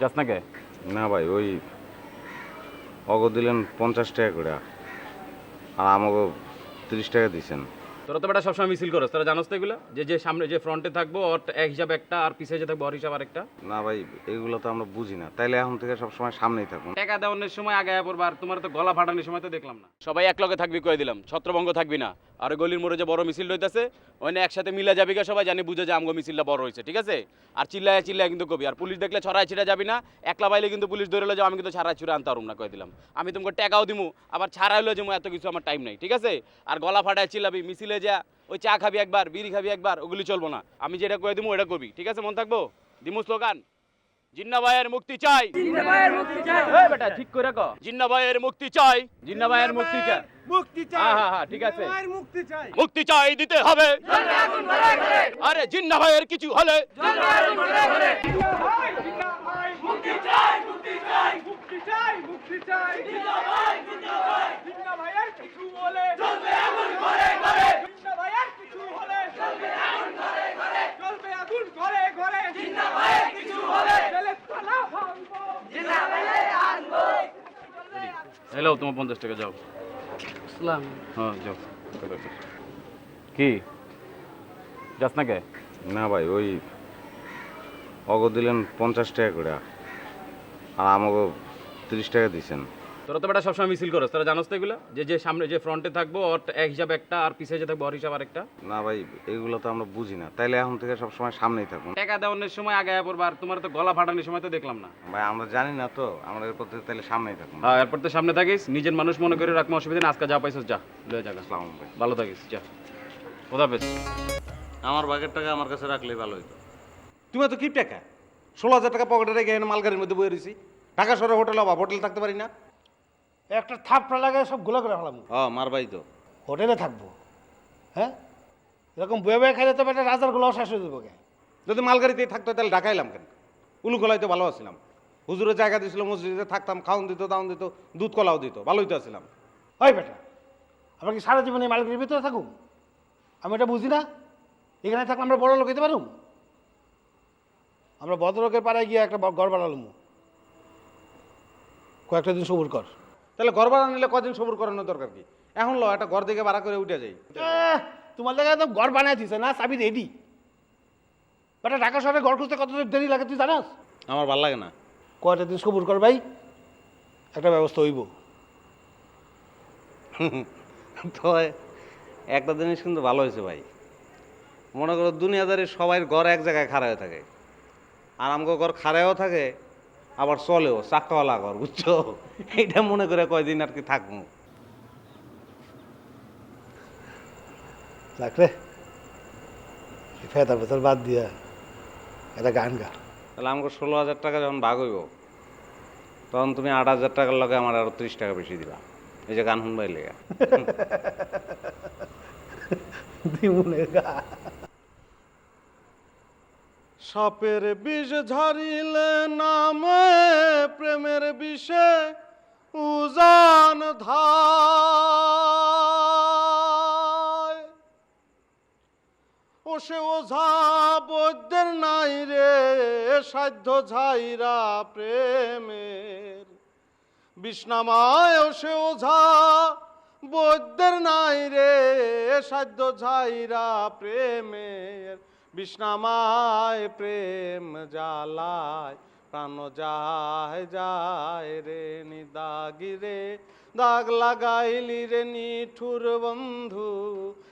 যাস না কে না ভাই, ওই অগ দিলেন পঞ্চাশ টাকা করে, আর আমাকে তিরিশ টাকা দিছেন। তোরা তো বেটা সবসময় মিছিল করস। তোরা জানোস তো এগুলো? যে যে সামনে যে ফ্রন্টে থাকব ওর এক হিসাব একটা আর পিছিয়ে যে থাকব ওর হিসাব আরেকটা। না ভাই এগুলো তো আমরা বুঝি না। তাইলে এখন থেকে সবসময় সামনেই থাকুন। টাকা দেওয়ানোর সময় আগে পড়বা আর তোমার তো গলা ফাটানোর সময় তো দেখলাম না। সবাই এক লগে থাকবি কয়ে দিলাম ছত্রভঙ্গ থাকবি না। আর গলির মোড়ে যে বড় মিছিল রইতেছে ওখানে একসাথে মিলা যাবি কা সবাই জানি বুঝে যে আমগো মিছিলটা বড় হয়েছে ঠিক আছে? আর চিল্লায় চিল্লায় কিন্তু কবি আর পুলিশ দেখলে ছড়ায় ছিটা যাবি না। একলা বাইলে কিন্তু পুলিশ ধরে যাও আমি কিন্তু ছাড়াই ছুড়ে আনতে পারুম না কয়ে দিলাম। আমি তোমাকে টাকাও দিমু আবার ছাড়াইলো যে এত কিছু আমার টাইম নাই ঠিক আছে? আর গলা ফাটায় চিল্লাবি মিছিলে যা ওই চা খাবি একবার বিড়ি খাবি একবার ওগুলি চলবো না। আমি যেটা কয়ে দিবো ওটা করবি ঠিক আছে মন থাকব? দিমু স্লোগান? জিন্না ভাইয়ের মুক্তি চাই। এই বেটা ঠিক করে কো জিন্না ভাইয়ের মুক্তি চাই। জিন্না ভাইয়ের মুক্তি চাই। মুক্তি হ্যাঁ হ্যাঁ হ্যাঁ ঠিক আছে। মুক্তি চাই। মুক্তি চাই দিতে হবে। আরে জিন্না ভাইয়ের কিছু হলে। মুক্তি চাই মুক্তি চাই মুক্তি চাই মুক্তি চাই জিন্না ভাই জিন্না ভাই জিন্না ভাইয়ের কিছু বলে চলবে আগুন ঘরে ঘরে জিন্না ভাইয়ের কিছু হলে চলবে আগুন ঘরে ঘরে চলবে আগুন ঘরে ঘরে জিন্না ভাইয়ের কিছু হলে চলে তালা ভাঙবো জিন্না ভাইয়ের আনব হ্যালো তোমার পঞ্চাশ টাকা যাও। হ্যাঁ যাও। কি? যাস না কে? না ভাই ওই অগ দিলেন পঞ্চাশ টাকা করে আর আমাকে তিরিশ টাকা দিছেন। তোরা তো বেটা সবসময় মিছিল করস। তোরা জানোস তো এগুলো? যে যে সামনে যে ফ্রন্টে থাকব ওর এক হিসাব একটা আর পিছিয়ে যে থাকব ওর হিসাব আরেকটা। না ভাই এগুলো তো আমরা বুঝি না। তাইলে এখন থেকে সবসময় সামনেই থাকুন। টাকা দেওয়ানোর সময় আগে পড়বা আর তোমার তো গলা ফাটানোর সময় তো দেখলাম না। ভাই আমরা জানি না তো। আমরা এরপর থেকে তাইলে সামনেই থাকুন। হ্যাঁ এরপর তো সামনে থাকিস। নিজের মানুষ মনে করে রাখব অসুবিধা নেই। আজকে যা পাইছিস যা। লয়ে যা ভালো থাকিস যা। কোথা পেস আমার বাগের টাকা আমার কাছে রাখলেই ভালো হইতো। তুমি তো কি টাকা ষোলো হাজার টাকা পকেটে রেখে মালগাড়ির মধ্যে বয়ে রয়েছি ঢাকা শহরে হোটেল অভাব হোটেল থাকতে পারি না। একটা থাপড়া লাগে সবগুলো করে ফেলাম ও মার ভাই তো। হোটেলে থাকব। হ্যাঁ? এরকম বয়ে বয়ে খাইলে তো একটা রাজারগুলো শেষ হয়ে যাব যদি মালগাড়িতেই থাকতো তাহলে ঢাকা এলাম কেন? উলু কলাই তো ভালো আছিলাম। হুজুরের জায়গা দিছিল মসজিদে থাকতাম খাওন দিত দাউন দিত দুধ কলাও দিত ভালোই তো আছিলাম। ওই বেটা আমরা কি সারা জীবন এই মালগিরির ভিতরে থাকুম? আমি এটা বুঝি না। এখানে থাকলে আমরা বড় লোক হইতে পারুম? আমরা ভদ্রলোকের পাড়ায় গিয়ে একটা ঘর বানালাম। কয়েকটা দিন সবুর কর। তাহলে ঘর ভাড়া নিলে কদিন সবুর করানোর দরকার কি? এখন ল একটা ঘর দিকে ভাড়া করে উঠে যাই। তোমার জায়গায় তো ঘর বানায় দিছে না? চাবি রেডি বেটা ঢাকা শহরে ঘর খুঁজতে কত দেরি লাগে তুই জানাস? আমার ভালো লাগে না। কয়টা দিন সবুর কর ভাই? একটা ব্যবস্থা হইব। তো একটা জিনিস কিন্তু ভালো হয়েছে ভাই। মনে করো দুনিয়াদারি সবাই ঘর এক জায়গায় খাড়া হয়ে থাকে। আর আমাকে ঘর খাড়াও থাকে আবার চলেও চাক্কাওয়ালা ঘর বুঝছ? এইটা মনে করে কয়দিন আর কি থাকব। রে। ফেতা ফেতার বাদ দিয়া একটা গান গা। তাহলে আমাকে ষোলো হাজার টাকা যখন ভাগ হইব তখন তুমি আট হাজার টাকার লগে আমার আরও ত্রিশ টাকা বেশি দিবা। এই যে গান শুনবাই লেগে। দিমুনে গা। সাপের বিষ ঝারিলে নামে প্রেমের বিষে উজান ধায়। ও সে ওঝা বৈদ্যের নাই রে, সাধ্য ঝাইরা প্রেমের। বিষ্ণামায় ও সে ওঝা বৈদ্যের নাই রে, সাধ্য ঝাইরা প্রেমের। বিষ্ণামায় প্রেম জালায় প্রাণ যায় যায় রে নিদাগি রে দাগ লাগাইলি রে নিঠুর বন্ধু